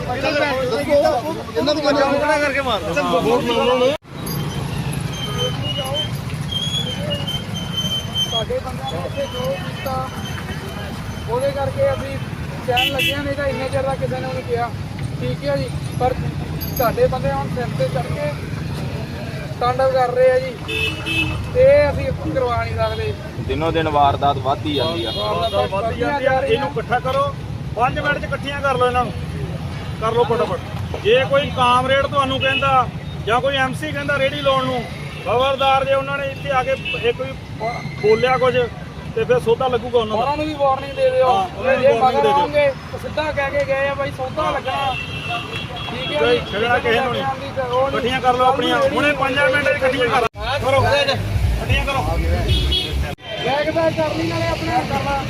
ਇਹਨਾਂ ਦੀ ਗੱਲ ਕਰਕੇ ਮਾਰ ਸਾਡੇ ਬੰਦਿਆਂ ਨੇ ਇੱਥੇ ਜੋ ਕੀਤਾ ਉਹਦੇ ਕਰਕੇ ਅਸੀਂ ਚੈਨ ਲੱਗਿਆ ਨਹੀਂ ਤਾਂ ਇੰਨੇ ਚਿਰ ਦਾ ਕਿਸੇ ਨੇ ਉਹਨੂੰ ਕਿਹਾ। ਠੀਕ ਹੈ ਜੀ ਪਰ ਸਾਡੇ ਬੰਦੇ ਹੁਣ ਸਿਰ ਤੇ ਚੜ ਕੇ ਤਾਂਡਵ ਕਰ ਰਹੇ ਆ ਜੀ। ਤੇ ਅਸੀਂ ਕਰਵਾ ਨਹੀਂ ਸਕਦੇ। ਦਿਨੋ ਦਿਨ ਵਾਰਦਾਤ ਵੱਧਦੀ ਜਾਂਦੀ ਆ। ਵੱਧ ਜਾਂਦੀ ਆ ਇਹਨੂੰ ਇਕੱਠਾ ਕਰੋ। 5 ਮਿੰਟ ਚ ਇਕੱਠੀਆਂ ਕਰ ਲਓ ਇਹਨਾਂ ਨੂੰ। ਕਰ ਲਓ ਫਟਾਫਟ। ਜੇ ਕੋਈ ਕਾਮਰੇਡ ਤੁਹਾਨੂੰ ਕਹਿੰਦਾ ਜਾਂ ਕੋਈ ਐਮਸੀ ਕਹਿੰਦਾ ਰੇੜੀ ਲਾਉਣ ਨੂੰ ਖਬਰਦਾਰ ਜੇ ਉਹਨਾਂ ਨੇ ਇੱਥੇ ਆ ਕੇ ਇਹ ਕੋਈ ਬੋਲਿਆ ਕੁਝ ਤੇ ਫਿਰ ਸੋਧਾ ਲੱਗੂਗਾ ਉਹਨਾਂ ਦਾ। ਉਹਨਾਂ ਨੂੰ ਵੀ ਵਾਰਨਿੰਗ ਦੇ ਦਿਓ। ਹਾਂ, ਉਹਨਾਂ ਨੂੰ ਜੇ ਮਗਰ ਦੇ ਦਿਓ। ਆਉਂਗੇ ਸਿੱਧਾ ਕਹਿ ਕੇ ਗਏ ਆ ਬਾਈ ਸੌਦਾ ਲੱਗਣਾ। ਠੀਕ ਹੈ ਕੋਈ ਜੀ। ਛੱਡਣਾ ਕਿਸੇ ਨੂੰ ਨਹੀਂ। ਇਕੱਠੀਆਂ ਕਰ ਲਓ ਆਪਣੀਆਂ। ਹੁਣੇ 5 ਮਿੰਟ ਇਕੱਠੀਆਂ ਕਰ ਕਰੋ। ਇਕੱਠੀਆਂ ਕਰੋ। ਬੈਗ ਬੈਗ ਕਰ ਲਈ ਨਾਲੇ ਆਪਣੇ ਕਰਨਾ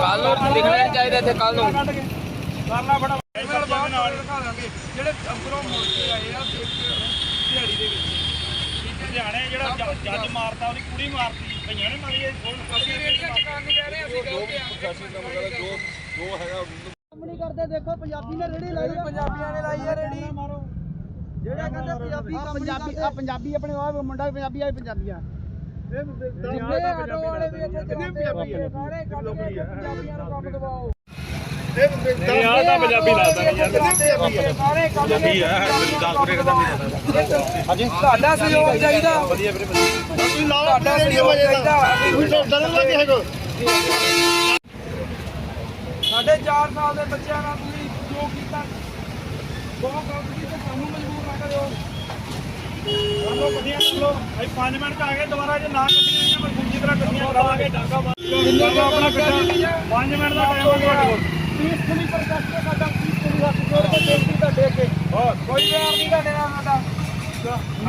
ਕੱਲ ਨੂੰ ਲਿਖਣਾ ਚਾਹੀਦਾ ਇੱਥੇ ਕੱਲ ਨੂੰ। ਕਰ ਲਾ ਫਟਾਫਟ। ਨਾਲ ਬਾਹਰ ਨਾਲ ਦਿਖਾ ਦਾਂਗੇ। ਜਿਹੜੇ ਅੰਦਰੋਂ ਮੁੜ ਕੇ ਆਏ ਆ ਇੱਕ ਦਿਹਾੜੀ ਦੇ ਵਿੱਚ। ਲੁਧਿਆਣੇ ਜਿਹੜਾ ਜ- ਜੱਜ ਮਾਰਤਾ ਉਹਦੀ ਕੁੜੀ ਮਾਰਤੀ ਭਈਆਂ ਨੇ ਮਾਰੀ ਇਹ ਅਸੀਂ ਰੇਡੀਓ ਚਕਾਨ ਨਹੀਂ ਕਹਿ ਰਹੇ ਅਸੀਂ ਗਲਤ ਆ ਨਹੀਂ ਕਰਦੇ ਦੇਖੋ ਪੰਜਾਬੀ ਨੇ ਰੇੜੀ ਲਾਈ ਪੰਜਾਬੀਆਂ ਨੇ ਲਾਈ ਆ ਰੇੜੀ। ਜਿਹੜਾ ਕਹਿੰਦੇ ਪੰਜਾਬੀ ਪੰਜਾਬੀ ਆ ਪੰਜਾਬੀ ਆਪਣੇ ਆ ਮੁੰਡਾ ਵੀ ਪੰਜਾਬੀ ਆ ਪੰਜਾਬੀ ਆ ਵਾਲੇ ਵੀ ਇੱਥੇ ਚਲਾਉਂਦੇ ਆ ਸਾਰੇ ਕੱਢ ਕੇ ਪੰਜਾਬੀਆਂ ਨੂੰ ਕੰਮ ਦਵਾਓ। ਤਾਂ ਪੰਜਾਬੀ ਲਾਤਾ ਯਾਰ। ਸਾਰੇ ਕੰਮ ਪੰਜਾਬੀ ਆ ਹਾਂਜੀ। ਤੁਹਾਡਾ ਸਹਿਯੋਗ ਚਾਹੀਦਾ। ਵਧੀਆ ਵੀਰੇ ਤੁਸੀਂ ਲਾਓ ਤੁਹਾਡਾ ਸਹਿਯੋਗ ਚਾਹੀਦਾ। ਡਰਨ ਲੱਗੇ ਹੈਗੋ। ਸਾਡੇ 4 ਸਾਲ ਦੇ ਬੱਚਿਆਂ ਨਾਲ ਤੁਸੀਂ ਜੋ ਕੀਤਾ ਬਹੁਤ ਗਲਤ ਕੀਤਾ ਸਾਨੂੰ ਮਜਬੂਰ ਨਾ ਕਰਿਓ। ਇਕੱਠੀਆਂ ਕਰ ਲਓ ਅਸੀਂ 5 ਮਿੰਟ ਆ ਗਏ ਦੁਬਾਰਾ ਜੇ ਨਾ ਕੱਢੀਆਂ ਆਈਆਂ ਪਰ ਦੂਜੀ ਤਰ੍ਹਾਂ ਕੱਢੀਆਂ ਕਰਾਵਾਂਗੇ ਡਾਂਗਾ ਮਾਰ ਆਪਣਾ ਕੱਢਾ। 5 ਮਿੰਟ ਦਾ ਟਾਈਮ ਆ ਤੁਹਾਡੇ ਕੋਲ। ਪੀਸਫੁਲੀ ਪ੍ਰੋਟੈਸਟ ਹੈ ਸਾਡਾ ਪੀਸਫੁਲੀ ਹੱਥ ਜੋੜ ਕੇ ਬੇਨਤੀ ਤੁਹਾਡੇ ਅੱਗੇ। ਕੋਈ ਬਿਆਨ ਨਹੀਂ ਤੁਹਾਡੇ ਨਾਲ ਸਾਡਾ।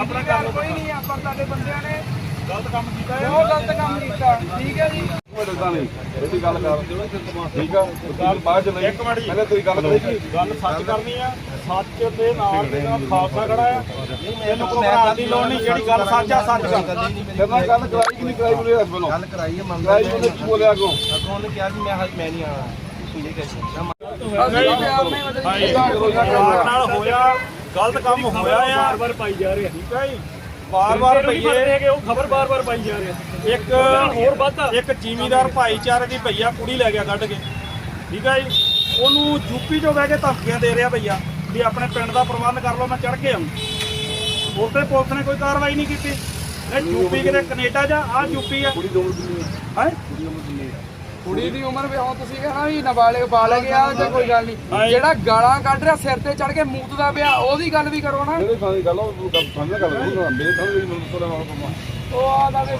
ਆਪਣਾ ਕੰਮ ਕੋਈ ਨਹੀਂ ਆ ਪਰ ਤੁਹਾਡੇ ਬੰਦਿਆਂ ਨੇ ਗਲਤ ਕੰਮ ਕੀਤਾ ਹੈ। ਬਹੁਤ ਗਲਤ ਕੰਮ ਕੀਤਾ। ਠੀਕ ਹੈ ਜੀ? ਇੱਕ ਮਿੰਟ ਜੀ। ਪਹਿਲੇ ਤੁਸੀਂ ਗੱਲ ਕਰੋ। ਗੱਲ ਸੱਚ ਕਰਨੀ ਆ। ਸੱਚ ਦੇ ਨਾਲ ਦੇ ਨਾਲ ਖਾਲਸਾ ਖੜਾ ਆ ਇਹਨੂੰ ਘਬਰਾਉਣ ਦੀ ਲੋੜ ਨਹੀਂ ਜਿਹੜੀ ਗੱਲ ਸੱਚ ਆ ਸੱਚ ਕਰ। ਕਹਿੰਦਾ ਗੱਲ ਕਰਾਈ ਕਿ ਨਹੀਂ ਕਰਾਈ ਬੋਲੇ ਹੱਥ ਵੱਲੋਂ? ਗੱਲ ਕਰਾਈ ਹੈ ਮੰਗ ਕਰਾਈ ਉਹਨੇ ਕੀ ਬੋਲਿਆ ਅੱਗੋਂ? ਅੱਗੋਂ ਉਹਨੇ ਕਿਹਾ ਕਿ ਮੈਂ ਮੈਂ ਨਹੀਂ ਆਣਾ ਤੁਸੀਂ ਇਹ ਕਹਿ ਨਾਲ ਹੋਇਆ ਗਲਤ ਕੰਮ ਹੋਇਆ ਆ ਬਾਰ-ਬਾਰ ਪਾਈ ਜਾ ਰਹੇ ਠੀਕ ਹੈ ਜੀ ਬਾਰ-ਬਾਰ ਭਈਏ ਉਹ ਖਬਰ ਬਾਰ-ਬਾਰ ਪਾਈ ਜਾ ਰਹੇ ਇੱਕ ਹੋਰ ਵੱਧ ਇੱਕ ਜ਼ਿਮੀਦਾਰ ਭਾਈਚਾਰੇ ਦੀ ਭਈਆ ਕੁੜੀ ਲੈ ਗਿਆ ਕੱਢ ਕੇ ਠੀਕ ਹੈ ਜੀ ਉਹਨੂੰ ਯੂਪੀ ਚੋਂ ਬਹਿ ਕੇ ਧਮਕੀਆਂ ਦੇ ਰਿਹਾ ਭਈਆ ਵੀ ਆਪਣੇ ਪਿੰਡ ਦਾ ਪ੍ਰਬੰਧ ਕਰ ਲਓ ਮੈਂ ਚੜ ਕੇ ਆਉਂ ਉਸ ਪੁਲਿਸ ਨੇ ਕੋਈ ਕਾਰਵਾਈ ਨਹੀਂ ਕੀਤੀ ਇਹ ਯੂਪੀ ਕਿਤੇ ਕੈਨੇਡਾ ਜਾਂ ਆ ਯੂਪੀ ਆ ਕੁੜੀ ਦੋ ਕਿੰਨੀ ਹੈ ਕੁੜੀ ਦੀ ਉਮਰ ਵੀ ਹੁਣ ਤੁਸੀਂ ਕਹਿਣਾ ਵੀ ਨਾਬਾਲਗ ਬਾਲਗ ਆ ਜਾਂ ਕੋਈ ਗੱਲ ਨਹੀਂ। ਜਿਹੜਾ ਗਾਲਾਂ ਕੱਢ ਰਿਹਾ ਸਿਰ ਤੇ ਚੜ ਕੇ ਮੂਤ ਦਾ ਪਿਆ ਉਹਦੀ ਗੱਲ ਵੀ ਕਰੋ ਨਾ। ਥਾਂ ਦੀ ਗੱਲ ਉਹ ਗੱਲ ਸਾਹਮਣੇ ਗੱਲ ਕਰੂੰਗਾ ਮੇਰੇ ਦੀ ਮੈਨੂੰ ਥੋੜਾ ਨਾਲ ਪਮਾ ਉਹ ਆ ਦਾ ਵੀ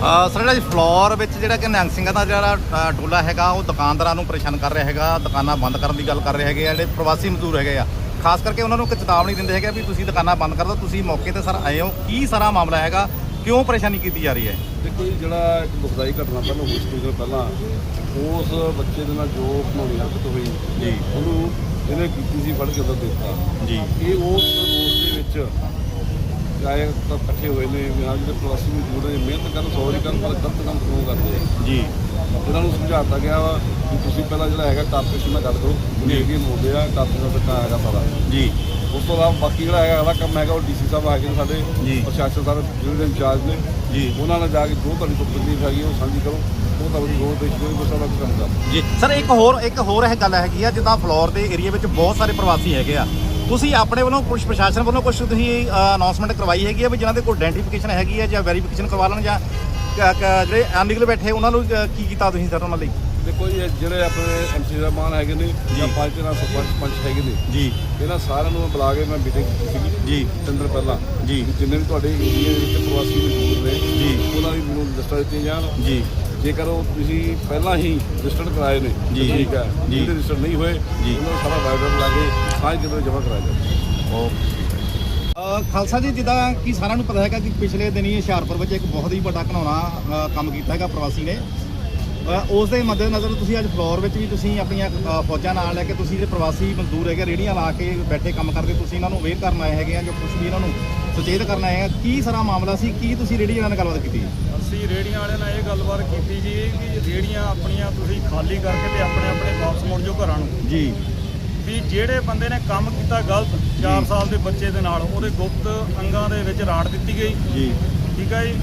ਅ, ਸਰ ਜਿਹੜਾ ਜੀ ਫਲੋਰ ਵਿੱਚ ਜਿਹੜਾ ਕਿ ਨਿਹੰਗ ਸਿੰਘਾਂ ਦਾ ਜਿਹੜਾ ਟੋਲਾ ਹੈਗਾ ਉਹ ਦੁਕਾਨਦਾਰਾਂ ਨੂੰ ਪਰੇਸ਼ਾਨ ਕਰ ਰਿਹਾ ਹੈਗਾ ਦੁਕਾਨਾਂ ਬੰਦ ਕਰਨ ਦੀ ਗੱਲ ਕਰ ਰਹੇ ਹੈਗੇ ਆ ਜਿਹੜੇ ਪ੍ਰਵਾਸੀ ਮਜ਼ਦੂਰ ਹੈਗੇ ਆ। ਖਾਸ ਕਰਕੇ ਉਹਨਾਂ ਨੂੰ ਇੱਕ ਚੇਤਾਵਨੀ ਦਿੰਦੇ ਹੈਗੇ ਵੀ ਤੁਸੀਂ ਦੁਕਾਨਾਂ ਬੰਦ ਕਰ ਦਿਓ ਤੁਸੀਂ ਮੌਕੇ ਤੇ ਸਰ ਆਏ ਹੋ। ਕੀ ਸਾਰਾ ਮਾਮਲਾ ਹੈਗਾ? ਕਿਉਂ ਪਰੇਸ਼ਾਨੀ ਕੀਤੀ ਜਾ ਰਹੀ ਹੈ? ਦੇਖੋ ਜੀ ਜਿਹੜਾ ਇੱਕ ਦੁਖਦਾਈ ਘਟਨਾ ਪਹਿਲਾਂ ਹੋਈ ਸੀ ਦਿਨ ਪਹਿਲਾਂ ਉਸ ਬੱਚੇ ਦੇ ਨਾਲ ਜੋ ਘਨੌਣੀ ਹਰਕਤ ਹੋਈ ਜੀ। ਉਹਨੂੰ ਇਹਨੇ ਕੀਤੀ ਸੀ ਫੜ ਕੇ ਉਹਦਾ ਦਿੱਤਾ। ਜੀ। ਇਹ ਉਸ ਰੋਸ ਦੇ ਵਿੱਚ ਗਾਇਕ ਤਾਂ ਇਕੱਠੇ ਹੋਏ ਨੇ ਵੀ ਹਾਂ ਜਿਹੜੇ ਪ੍ਰਵਾਸੀ ਮਜ਼ਦੂਰ ਨੇ ਮਿਹਨਤ ਕਰਨ ਸੌਰੀ ਕਰਨ ਪਰ ਗਲਤ ਕੰਮ ਕਿਉਂ ਕਰਦੇ ਆ? ਜੀ। ਇਹਨਾਂ ਨੂੰ ਸਮਝਾਤਾ ਗਿਆ ਵਾ ਕਿ ਤੁਸੀਂ ਪਹਿਲਾਂ ਜਿਹੜਾ ਹੈਗਾ ਕਾਰਪੋਰੇਸ਼ਨ ਨਾਲ ਗੱਲ ਕਰੋ ਜਿਹੜੀ ਮੁੰਡੇ ਆ ਕਾਰਪੋਰੇਸ਼ਨ ਦਾ ਹੈਗਾ ਸਾਰਾ। ਜੀ। ਉਸ ਤੋਂ ਬਾਅਦ ਬਾਕੀ ਜਿਹੜਾ ਹੈਗਾ ਅਗਲਾ ਕੰਮ ਹੈਗਾ ਉਹ ਡੀਸੀ ਸਾਹਿਬ ਹੈਗੇ ਨੇ ਸਾਡੇ ਜੀ। ਪ੍ਰਸ਼ਾਸਨ ਸਾਰੇ ਜਿਹੜੇ ਦੇ ਇੰਚਾਰਜ ਨੇ ਜੀ। ਉਹਨਾਂ ਨਾਲ ਜਾ ਕੇ ਜੋ ਤੁਹਾਡੀ ਕੋਈ ਤਕਲੀਫ ਹੈਗੀ ਉਹ ਸਾਂਝੀ ਕਰੋ ਉਹ ਤੁਹਾਡੀ ਰੋਡ ਦੇ ਕੋਈ ਕੋਈ ਸਾਰਾ ਕੰਮ ਕਰ ਜੀ ਸਰ ਇੱਕ ਹੋਰ ਇੱਕ ਹੋਰ ਇਹ ਗੱਲ ਹੈਗੀ ਆ ਜਿੱਦਾਂ ਫਲੋਰ ਦੇ ਏਰੀਆ ਵਿੱਚ ਬਹੁਤ ਸਾਰੇ ਪ੍ਰਵਾਸੀ ਹੈਗੇ ਆ। ਤੁਸੀਂ ਆਪਣੇ ਵੱਲੋਂ ਕੁਝ ਪ੍ਰਸ਼ਾਸਨ ਵੱਲੋਂ ਕੁਝ ਤੁਸੀਂ ਅਨਾਉਂਸਮੈਂਟ ਕਰਵਾਈ ਹੈਗੀ ਆ ਵੀ ਜਿਨ੍ਹਾਂ ਦੇ ਕੋਲ ਆਇਡੈਂਟੀਫਿਕੇਸ਼ਨ ਹੈਗੀ ਆ ਜਾਂ ਵੈਰੀਫਿਕੇਸ਼ਨ ਕਰਵਾ ਲੈਣ ਜਾਂ ਜਿਹੜੇ ਅਨਲਿਗਲ ਬੈਠੇ ਉਹਨਾਂ ਨੂੰ ਕੀ ਕੀਤਾ ਤੁਸੀਂ ਸਰ ਉਹਨਾਂ ਲਈ? ਦੇਖੋ ਜੀ ਇਹ ਜਿਹੜੇ ਆਪਣੇ ਐਮਸੀ ਸਾਹਿਬਾਨ ਹੈਗੇ ਨੇ ਜਾਂ ਪੰਚ ਨਾਲ ਸਰਪੰਚ ਪੰਚ ਹੈਗੇ ਨੇ। ਜੀ। ਇਹਨਾਂ ਸਾਰਿਆਂ ਨੂੰ ਮੈਂ ਬੁਲਾ ਕੇ ਮੈਂ ਮੀਟਿੰਗ ਕੀਤੀ ਸੀਗੀ। ਜੀ। ਤਿੰਨ ਦਿਨ ਪਹਿਲਾਂ। ਜੀ। ਜਿੰਨੇ ਵੀ ਤੁਹਾਡੇ ਏਰੀਏ ਦੇ ਵਿੱਚ ਪ੍ਰਵਾਸੀ ਮਜ਼ਦੂਰ ਨੇ ਜੀ। ਉਹਨਾਂ ਦੀ ਮੈਨੂੰ ਲਿਸਟਾਂ ਦਿੱਤੀਆਂ ਜਾਣ। ਜੀ। ਜੇਕਰ ਉਹ ਤੁਸੀਂ ਪਹਿਲਾਂ ਹੀ ਰਜਿਸਟਰਡ ਕਰਾਏ ਨੇ ਜੀ। ਠੀਕ ਹੈ। ਜੀ। ਰਜਿਸਟਰ ਨਹੀਂ ਹੋਏ ਜੀ। ਉਹਨਾਂ ਨੂੰ ਸਾਰਾ ਬਾਇਓਡਾਟਾ ਲਾ ਕੇ ਸਾਂਝ ਕਿਤੇ ਜਮ੍ਹਾਂ ਕਰਾਇਆ ਜਾਵੇ। ਅ, ਖਾਲਸਾ ਜੀ ਜਿੱਦਾਂ ਕਿ ਸਾਰਿਆਂ ਨੂੰ ਪਤਾ ਹੈਗਾ ਕਿ ਪਿਛਲੇ ਦਿਨੀ ਹੁਸ਼ਿਆਰਪੁਰ ਵਿੱਚ ਇੱਕ ਬਹੁਤ ਹੀ ਵੱਡਾ ਘਿਨਾਉਣਾ ਕੰਮ ਕੀਤਾ ਹੈਗਾ ਪ੍ਰਵਾਸੀ ਨੇ। ਉਸ ਦੇ ਮੱਦੇਨਜ਼ਰ ਤੁਸੀਂ ਅੱਜ ਫਲੋਰ ਵਿੱਚ ਵੀ ਤੁਸੀਂ ਆਪਣੀਆਂ ਅ, ਫੌਜਾਂ ਨਾਲ ਲੈ ਕੇ ਤੁਸੀਂ ਜਿਹੜੇ ਪ੍ਰਵਾਸੀ ਮਜ਼ਦੂਰ ਹੈਗੇ ਰੇੜੀਆਂ ਲਾ ਕੇ ਬੈਠੇ ਕੰਮ ਕਰਦੇ ਤੁਸੀਂ ਇਹਨਾਂ ਨੂੰ ਅਵੇਅਰ ਕਰਨ ਆਏ ਹੈਗੇ ਆ ਜੋ ਕੁਝ ਵੀ ਇਹਨਾਂ ਨੂੰ ਸੁਚੇਤ ਕਰਨ ਆਏ ਆ। ਕੀ ਸਾਰਾ ਮਾਮਲਾ ਸੀ? ਕੀ ਤੁਸੀਂ ਰੇੜੀਆਂ ਨਾਲ ਗੱਲਬਾਤ ਕੀਤੀ? ਅਸੀਂ ਰੇੜੀਆਂ ਵਾਲਿਆਂ ਨਾਲ ਇਹ ਗੱਲਬਾਤ ਕੀਤੀ ਜੀ ਕਿ ਰੇੜੀਆਂ ਆਪਣੀਆਂ ਤੁਸੀਂ ਖਾਲੀ ਕਰਕੇ ਤੇ ਆਪਣੇ ਆਪਣੇ ਵਾਪਸ ਮੁੜ ਜਾਓ ਘਰਾਂ ਨੂੰ। ਜੀ। ਵੀ ਜਿਹੜੇ ਬੰਦੇ ਨੇ ਕੰਮ ਕੀਤਾ ਗਲਤ 4 ਸਾਲ ਦੇ ਬੱਚੇ ਦੇ ਨਾਲ ਉਹਦੇ ਗੁਪਤ ਅੰਗਾਂ ਦੇ ਵਿੱਚ ਰਾੜ ਦਿੱਤੀ ਗਈ। ਜੀ। ਠੀਕ ਹੈ ਜੀ।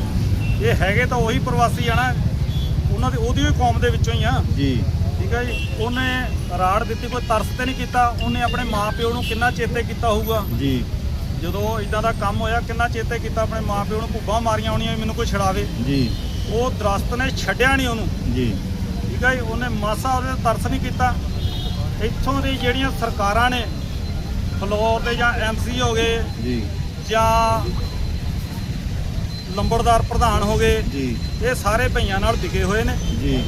ਇਹ ਹੈਗੇ ਤਾਂ ਉਹੀ ਪ੍ਰਵਾਸੀ ਆ ਨਾ ਉਹਨਾਂ ਦੀ ਉਹਦੀ ਵੀ ਕੌਮ ਦੇ ਵਿੱਚੋਂ ਹੀ ਆ। ਜੀ। ਠੀਕ ਹੈ ਜੀ? ਉਹਨੇ ਰਾੜ ਦਿੱਤੀ ਕੋਈ ਤਰਸ ਤੇ ਨਹੀਂ ਕੀਤਾ। ਉਹਨੇ ਆਪਣੇ ਮਾਪਿਓ ਨੂੰ ਕਿੰਨਾ ਚੇਤੇ ਕੀਤਾ ਹੋਊਗਾ? ਜੀ। ਜਦੋਂ ਇਦਾਂ ਦਾ ਕੰਮ ਹੋਇਆ ਕਿੰਨਾ ਚੇਤੇ ਕੀਤਾ ਆਪਣੇ ਮਾਪਿਓ ਨੂੰ? ਭੁੱਬਾਂ ਮਾਰੀਆਂ ਹੋਣੀਆਂ ਮੈਨੂੰ ਕੋਈ ਛਡਾਵੇ। ਜੀ। ਉਹ ਦਰਖਤ ਨੇ ਛੱਡਿਆ ਨਹੀਂ ਉਹਨੂੰ। ਜੀ। ਠੀਕ ਹੈ ਜੀ? ਉਹਨੇ ਮਾਸਾ ਉਹਦੇ ਤਰਸ ਨਹੀਂ ਕੀਤਾ। ਇੱਥੋਂ ਦੀ ਜਿਹੜੀਆਂ ਸਰਕਾਰਾਂ ਨੇ ਫਲੋਰ ਦੇ ਜਾਂ ਐਮਸੀ ਹੋ ਗਏ ਜੀ। ਜਾਂ ਲੰਬੜਦਾਰ ਪ੍ਰਧਾਨ ਹੋ ਗਏ। ਜੀ। ਇਹ ਸਾਰੇ ਭਈਆਂ ਨਾਲ ਵਿਕੇ ਹੋਏ ਨੇ। ਜੀ।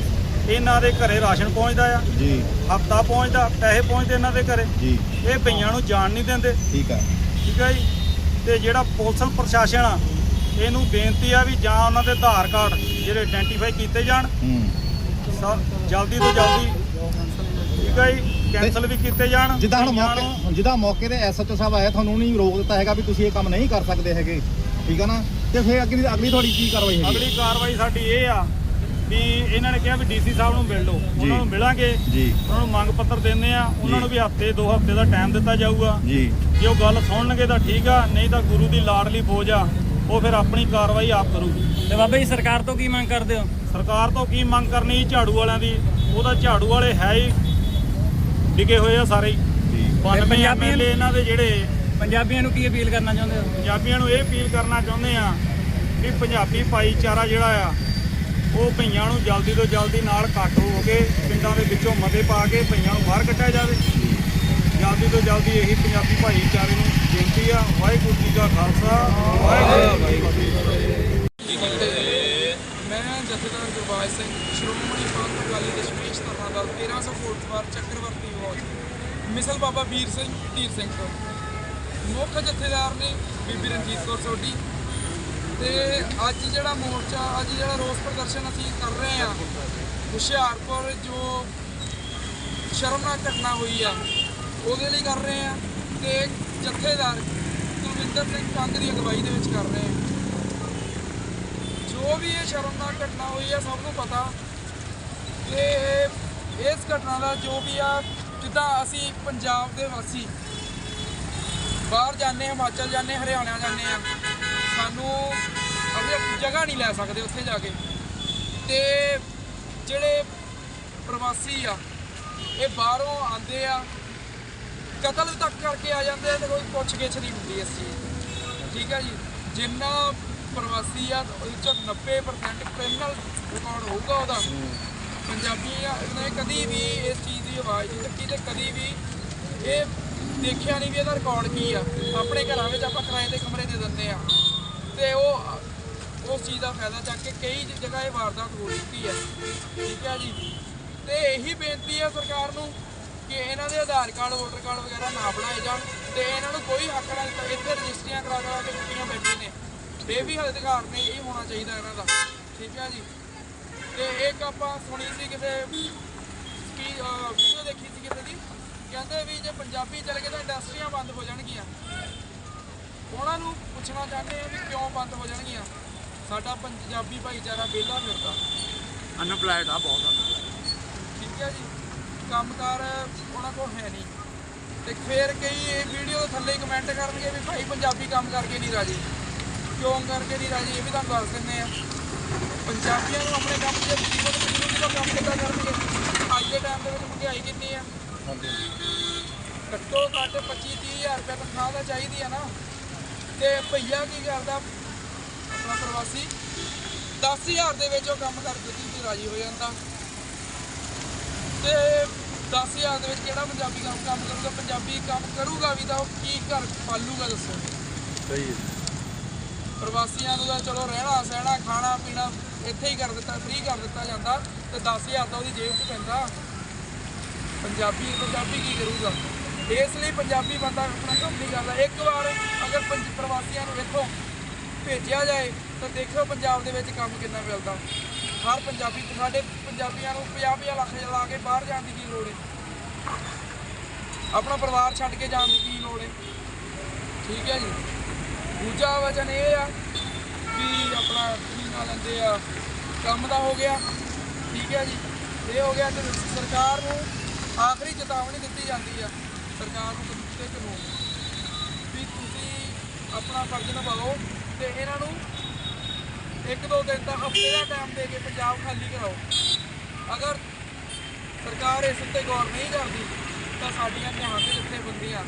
ਇਹਨਾਂ ਦੇ ਘਰੇ ਰਾਸ਼ਨ ਪਹੁੰਚਦਾ ਆ। ਜੀ। ਹਫਤਾ ਪਹੁੰਚਦਾ ਪੈਸੇ ਪਹੁੰਚਦੇ ਇਹਨਾਂ ਦੇ ਘਰੇ। ਜੀ। ਇਹ ਭਈਆਂ ਨੂੰ ਜਾਣ ਨਹੀਂ ਦਿੰਦੇ। ਠੀਕ ਹੈ ਠੀਕ ਹੈ ਜੀ। ਤੇ ਜਿਹੜਾ ਪੁਲਿਸ ਪ੍ਰਸ਼ਾਸਨ ਆ ਇਹਨੂੰ ਬੇਨਤੀ ਆ ਵੀ ਜਾਂ ਉਹਨਾਂ ਦੇ ਆਧਾਰ ਕਾਰਡ ਜਿਹੜੇ ਆਇਡੈਂਟੀਫਾਈ ਕੀਤੇ ਜਾਣ। ਜਲਦੀ ਤੋਂ ਜਲਦੀ। ਠੀਕ ਹੈ ਜੀ। ਕੈਨਸਲ ਵੀ ਕੀਤੇ ਜਾਣ। ਜਿੱਦਾਂ ਹੁਣ ਮੌਕੇ ਜਿੱਦਾਂ ਮੌਕੇ ਤੇ ਐਸਐਚਓ ਸਾਹਿਬ ਆਇਆ ਤੁਹਾਨੂੰ ਨਹੀਂ ਰੋਕ ਦਿੱਤਾ ਹੈਗਾ ਵੀ ਤੁਸੀਂ ਇਹ ਕੰਮ ਨਹੀਂ ਕਰ ਸਕਦੇ ਹੈਗੇ। ਠੀਕ ਹੈ ਨਾ? ਤੇ ਫਿਰ ਅਗਲੀ ਅਗਲੀ ਤੁਹਾਡੀ ਕੀ ਕਾਰਵਾਈ ਹੈਗੀ ਅਗਲੀ ਕਾਰਵਾਈ ਸਾਡੀ ਇਹ ਆ ਵੀ ਇਹਨਾਂ ਨੇ ਕਿਹਾ ਵੀ ਡੀਸੀ ਸਾਹਿਬ ਨੂੰ ਮਿਲ ਲਓ। ਉਹਨਾਂ ਨੂੰ ਮਿਲਾਂਗੇ। ਜੀ। ਉਹਨਾਂ ਨੂੰ ਮੰਗ ਪੱਤਰ ਦਿੰਦੇ ਆ। ਉਹਨਾਂ ਨੂੰ ਵੀ ਹਫ਼ਤੇ ਦੋ ਹਫ਼ਤੇ ਦਾ ਟਾਈਮ ਦਿੱਤਾ ਜਾਊਗਾ। ਜੀ। ਜੇ ਉਹ ਗੱਲ ਸੁਣਨਗੇ ਤਾਂ ਠੀਕ ਆ ਨਹੀਂ ਤਾਂ ਗੁਰੂ ਦੀ ਲਾਡਲੀ ਫੌਜ ਆ ਉਹ ਫਿਰ ਆਪਣੀ ਕਾਰਵਾਈ ਆਪ ਕਰੂਗੀ ਤੇ ਬਾਬਾ ਜੀ ਸਰਕਾਰ ਤੋਂ ਕੀ ਮੰਗ ਕਰਦੇ ਹੋ? ਸਰਕਾਰ ਤੋਂ ਕੀ ਮੰਗ ਕਰਨੀ ਝਾੜੂ ਵਾਲਿਆਂ ਦੀ? ਉਹਦਾ ਝਾੜੂ ਵਾਲੇ ਹੈ ਹੀ ਡਿਗੇ ਹੋਏ ਆ ਸਾਰੇ ਹੀ। ਜੀ। 92 ਪੰਜਾਬੀਆਂ ਐਮਐਲਏ ਇਹਨਾਂ ਦੇ ਜਿਹੜੇ ਪੰਜਾਬੀਆਂ ਨੂੰ ਕੀ ਅਪੀਲ ਕਰਨਾ ਚਾਹੁੰਦੇ ਹੋ? ਪੰਜਾਬੀਆਂ ਨੂੰ ਇਹ ਅਪੀਲ ਕਰਨਾ ਚਾਹੁੰਦੇ ਆ ਵੀ ਪੰਜਾਬੀ ਭਾਈਚਾਰਾ ਜਿਹੜਾ ਆ ਉਹ ਭਈਆਂ ਨੂੰ ਜਲਦੀ ਤੋਂ ਜਲਦੀ ਨਾਲ ਇਕੱਠ ਹੋ ਕੇ ਪਿੰਡਾਂ ਦੇ ਵਿੱਚੋਂ ਮਤੇ ਪਾ ਕੇ ਭਈਆਂ ਨੂੰ ਬਾਹਰ ਕੱਢਿਆ ਜਾਵੇ। ਜਲਦੀ ਤੋਂ ਜਲਦੀ ਇਹੀ ਪੰਜਾਬੀ ਭਾਈਚਾਰੇ ਨੂੰ ਬੇਨਤੀ ਆ ਵਾਹਿਗੁਰੂ ਜੀ ਕਾ ਖਾਲਸਾ ਵਾਹਿਗੁਰੂ ਜੀ ਕੀ ਫਤਿਹ। ਮੈਂ ਜਥੇਦਾਰ ਗੁਰਬਾਜ ਸਿੰਘ ਸ਼੍ਰੋਮਣੀ ਪੰਥ ਅਕਾਲੀ ਦਸ਼ਮੇਸ਼ ਧਰਨਾ ਦਲ 1300 ਫੁੱਟਵਾਰ ਚੱਕਰਵਰਤੀ ਮਿਸਲ ਬਾਬਾ ਵੀਰ ਸਿੰਘ ਧੀਰ ਸਿੰਘ ਤੋਂ। ਮੁੱਖ ਜਥੇਦਾਰ ਨੇ ਬੀਬੀ ਰਣਜੀਤ ਕੌਰ ਸੋਢੀ। ਤੇ ਅੱਜ ਜਿਹੜਾ ਮੋਰਚਾ, ਅੱਜ ਜਿਹੜਾ ਰੋਸ ਪ੍ਰਦਰਸ਼ਨ ਅਸੀਂ ਕਰ ਰਹੇ ਹਾਂ, ਹੁਸ਼ਿਆਰਪੁਰ ਜੋ ਸ਼ਰਮਨਾਕ ਘਟਨਾ ਹੋਈ ਆ, ਉਹਦੇ ਲਈ ਕਰ ਰਹੇ ਆ ਤੇ ਜਥੇਦਾਰ ਕੁਲਵਿੰਦਰ ਸਿੰਘ ਕੰਗ ਦੀ ਅਗਵਾਈ ਦੇ ਵਿੱਚ ਕਰ ਰਹੇ ਆ ਜੋ ਵੀ ਇਹ ਸ਼ਰਮਨਾਕ ਘਟਨਾ ਹੋਈ ਆ, ਸਭ ਨੂੰ ਪਤਾ ਕਿ ਇਸ ਘਟਨਾ ਦਾ ਜੋ ਵੀ ਆ, ਜਿੱਦਾਂ ਅਸੀਂ ਪੰਜਾਬ ਦੇ ਵਾਸੀ ਬਾਹਰ ਜਾਂਦੇ ਹਿਮਾਚਲ ਜਾਂਦੇ ਹਰਿਆਣਾ ਜਾਂਦੇ ਆ ਸਾਨੂੰ ਅਸੀਂ ਜਗ੍ਹਾ ਨਹੀਂ ਲੈ ਸਕਦੇ ਉੱਥੇ ਜਾ ਕੇ। ਤੇ ਜਿਹੜੇ ਪ੍ਰਵਾਸੀ ਆ, ਇਹ ਬਾਹਰੋਂ ਆਉਂਦੇ ਆ, ਕਤਲ ਤੱਕ ਕਰਕੇ ਆ ਜਾਂਦੇ ਆ ਤੇ ਕੋਈ ਪੁੱਛ ਗਿੱਛ ਨਹੀਂ ਹੁੰਦੀ ਇਸ ਚੀਜ਼ ਠੀਕ ਹੈ ਜੀ? ਜਿੰਨਾ ਪ੍ਰਵਾਸੀ ਆ ਉਹ 'ਚ 90% ਕ੍ਰਿਮੀਨਲ ਰਿਕਾਰਡ ਹੋਊਗਾ ਉਹਦਾ। ਪੰਜਾਬੀ ਆ ਨੇ ਕਦੀ ਵੀ ਇਸ ਚੀਜ਼ ਦੀ ਆਵਾਜ਼ ਨਹੀਂ ਚੱਕੀ ਤੇ ਕਦੀ ਵੀ ਇਹ ਦੇਖਿਆ ਨਹੀਂ ਵੀ ਇਹਦਾ ਰਿਕਾਰਡ ਕੀ ਆ। ਆਪਣੇ ਘਰਾਂ ਵਿੱਚ ਆਪਾਂ ਕਿਰਾਏ ਦੇ ਕਮਰੇ ਦੇ ਦਿੰਦੇ ਆ। ਤੇ ਉਹ, ਉਸ ਚੀਜ਼ ਦਾ ਫਾਇਦਾ ਚੱਕ ਕੇ ਕਈ ਜਗ੍ਹਾ ਇਹ ਵਾਰਦਾਤ ਹੋ ਚੁੱਕੀ ਹੈ ਠੀਕ ਹੈ ਜੀ? ਤੇ ਇਹੀ ਬੇਨਤੀ ਹੈ ਸਰਕਾਰ ਨੂੰ ਕਿ ਇਹਨਾਂ ਦੇ ਆਧਾਰ ਕਾਰਡ, ਵੋਟਰ ਕਾਰਡ ਵਗੈਰਾ ਨਾ ਬਣਾਏ ਜਾਣ ਤੇ ਇਹਨਾਂ ਨੂੰ ਕੋਈ ਹੱਕ ਨਾ ਦਿੱਤਾ ਇੱਥੇ ਰਜਿਸਟਰੀਆਂ ਕਰਾ ਕਰਾ ਕੇ ਕੁੱਟੀਆਂ ਬੈਠੇ ਨੇ। ਇਹ ਵੀ ਅਧਿਕਾਰ ਨੇ ਇਹ ਹੋਣਾ ਚਾਹੀਦਾ ਇਹਨਾਂ ਦਾ। ਠੀਕ ਹੈ ਜੀ? ਤੇ ਇੱਕ ਆਪਾਂ ਸੁਣੀ ਸੀ ਕਿਤੇ ਕੀ ਵੀਡੀਓ ਦੇਖੀ ਸੀ ਕਿਤੇ ਦੀ? ਕਹਿੰਦੇ ਵੀ ਜੇ ਪੰਜਾਬੀ ਚਲੇ ਗਏ ਤਾਂ ਇੰਡਸਟਰੀਆਂ ਬੰਦ ਹੋ ਜਾਣਗੀਆਂ। ਉਹਨਾਂ ਨੂੰ ਪੁੱਛਣਾ ਚਾਹੁੰਦੇ ਆ ਵੀ ਕਿਉਂ ਬੰਦ ਹੋ ਜਾਣਗੀਆਂ? ਸਾਡਾ ਪੰਜਾਬੀ ਭਾਈਚਾਰਾ ਵਿਹਲਾ ਫਿਰਦਾ। ਅਨਪਲਾਈਡ ਆ ਬਹੁਤ ਠੀਕ ਹੈ ਜੀ। ਕੰਮਕਾਰ ਉਹਨਾਂ ਕੋਲ ਹੈ ਨਹੀਂ। ਤੇ ਫਿਰ ਕਈ ਇਹ ਵੀਡੀਓ ਦੇ ਥੱਲੇ ਕਮੈਂਟ ਕਰਨਗੇ ਵੀ ਭਾਈ ਪੰਜਾਬੀ ਕੰਮ ਕਰਕੇ ਨਹੀਂ ਰਾਜੀ। ਕਿਉਂ ਕਰਕੇ ਨਹੀਂ ਰਾਜੀ? ਇਹ ਵੀ ਤੁਹਾਨੂੰ ਦੱਸ ਦਿੰਦੇ ਆ। ਪੰਜਾਬੀਆਂ ਨੂੰ ਆਪਣੇ ਕੰਮ 'ਚ ਜੀਵਨ ਦਾ ਕੰਮ ਕਿੱਦਾਂ ਕਰਨਗੇ? ਅੱਜ ਦੇ ਟਾਈਮ ਦੇ ਵਿੱਚ ਮਹਿੰਗਾਈ ਕਿੰਨੀ ਆ? ਘੱਟੋ ਘੱਟ 25 ਹਜ਼ਾਰ ਰੁਪਏ ਤਨਖਾਹ ਤਾਂ ਚਾਹੀਦੀ ਆ ਨਾ। ਤੇ ਭਈਆ ਕੀ ਕਰਦਾ? ਆਪਣਾ ਪ੍ਰਵਾਸੀ। 10000 ਦੇ ਵਿੱਚ ਉਹ ਕੰਮ ਕਰ ਦਿੱਤੀ ਤੇ ਰਾਜੀ ਹੋ ਜਾਂਦਾ। ਤੇ 10000 ਦੇ ਵਿੱਚ ਕਿਹੜਾ ਪੰਜਾਬੀ ਕੰਮ ਕੰਮ ਕਰੂਗਾ ਪੰਜਾਬੀ ਕੰਮ ਕਰੂਗਾ ਵੀ ਤਾਂ ਉਹ ਕੀ ਘਰ ਪਾਲੂਗਾ ਦੱਸੋ। ਸਹੀ ਹੈ। ਪ੍ਰਵਾਸੀਆਂ ਨੂੰ ਤਾਂ ਚਲੋ ਰਹਿਣਾ ਸਹਿਣਾ ਖਾਣਾ ਪੀਣਾ ਇੱਥੇ ਹੀ ਕਰ ਦਿੱਤਾ ਫ੍ਰੀ ਕਰ ਦਿੱਤਾ ਜਾਂਦਾ। ਤੇ 10000 ਤਾਂ ਉਹਦੀ ਜੇਬ 'ਚ ਪੈਂਦਾ। ਪੰਜਾਬੀ ਪੰਜਾਬੀ ਕੀ ਕਰੂਗਾ? ਇਸ ਲਈ ਪੰਜਾਬੀ ਬੰਦਾ ਆਪਣਾ ਕੰਮ ਨਹੀਂ ਕਰਦਾ ਇੱਕ ਵਾਰ ਅਗਰ ਪੰਜ ਪ੍ਰਵਾਸੀਆਂ ਨੂੰ ਇੱਥੋਂ ਭੇਜਿਆ ਜਾਏ, ਤਾਂ ਦੇਖੋ ਪੰਜਾਬ ਦੇ ਵਿੱਚ ਕੰਮ ਕਿੰਨਾ ਮਿਲਦਾ। ਹਰ ਪੰਜਾਬੀ, ਸਾਡੇ ਪੰਜਾਬੀਆਂ ਨੂੰ 50 ਲੱਖ ਲਾ ਕੇ ਬਾਹਰ ਜਾਣ ਦੀ ਕੀ ਲੋੜ ਹੈ ਆਪਣਾ ਪਰਿਵਾਰ ਛੱਡ ਕੇ ਜਾਣ ਦੀ ਕੀ ਲੋੜ ਹੈ ਠੀਕ ਹੈ ਜੀ? ਦੂਜਾ ਵਚਨ ਇਹ ਆ ਕਿ ਆਪਣਾ ਕੀ ਨਾਂ ਲੈਂਦੇ ਆ? ਕੰਮ ਦਾ ਹੋ ਗਿਆ। ਠੀਕ ਹੈ ਜੀ? ਇਹ ਹੋ ਗਿਆ ਤੇ ਸਰਕਾਰ ਨੂੰ ਆਖਰੀ ਚੇਤਾਵਨੀ ਦਿੱਤੀ ਜਾਂਦੀ ਆ ਸਰਕਾਰ ਨੂੰ ਤੇ ਕਾਨੂੰਨ ਵੀ ਤੁਸੀਂ ਆਪਣਾ ਫਰਜ਼ ਨਿਭਾਓ ਤੇ ਇਹਨਾਂ ਨੂੰ ਇੱਕ ਦੋ ਦਿਨ ਦਾ ਹਫ਼ਤੇ ਦਾ ਟਾਈਮ ਦੇ ਕੇ ਪੰਜਾਬ ਖਾਲੀ ਕਰਾਓ। ਅਗਰ ਸਰਕਾਰ ਇਸ ਉੱਤੇ ਗੌਰ ਨਹੀਂ ਕਰਦੀ ਤਾਂ ਸਾਡੀਆਂ ਨਿਹੰਗ ਜਥੇਬੰਦੀਆਂ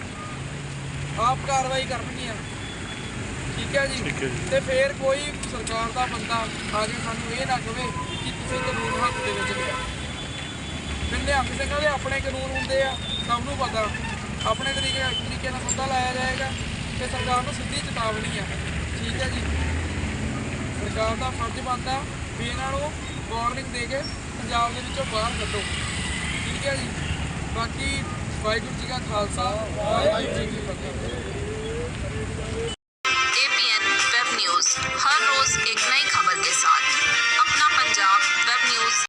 ਆਪ ਕਾਰਵਾਈ ਕਰਨਗੀਆਂ। ਠੀਕ ਹੈ ਜੀ? ਤੇ ਫੇਰ ਕੋਈ ਸਰਕਾਰ ਦਾ ਬੰਦਾ ਆ ਕੇ ਸਾਨੂੰ ਇਹ ਨਾ ਕਵੇ ਕਿ ਤੁਸੀਂ ਕਾਨੂੰਨ ਹੱਥ ਦੇ ਵਿੱਚ ਲਿਆ। ਫਿਰ ਨਿਹੰਗ ਸਿੰਘਾਂ ਦੇ ਆਪਣੇ ਕਾਨੂੰਨ ਹੁੰਦੇ ਆ, ਸਭ ਨੂੰ ਪਤਾ। ਆਪਣੇ ਤਰੀਕੇ ਤਰੀਕੇ ਨਾਲ ਮੁੱਦਾ ਲਾਇਆ ਜਾਏਗਾ ਤੇ ਸਰਕਾਰ ਨੂੰ ਸਿੱਧੀ ਚੇਤਾਵਨੀ ਆ। ਠੀਕ ਹੈ ਜੀ। ਸਰਕਾਰ ਦਾ ਫਰਜ਼ ਬਣਦਾ ਵੀ ਇਹਨਾਂ ਨੂੰ ਵਾਰਨਿੰਗ ਦੇ ਕੇ ਪੰਜਾਬ ਦੇ ਵਿੱਚੋਂ ਬਾਹਰ ਕੱਢੋ। ਠੀਕ ਹੈ ਜੀ। ਬਾਕੀ ਵਾਹਿਗੁਰੂ ਜੀ ਕਾ ਖਾਲਸਾ, ਵਾਹਿਗੁਰੂ ਜੀ ਕੀ ਫਤਿਹ।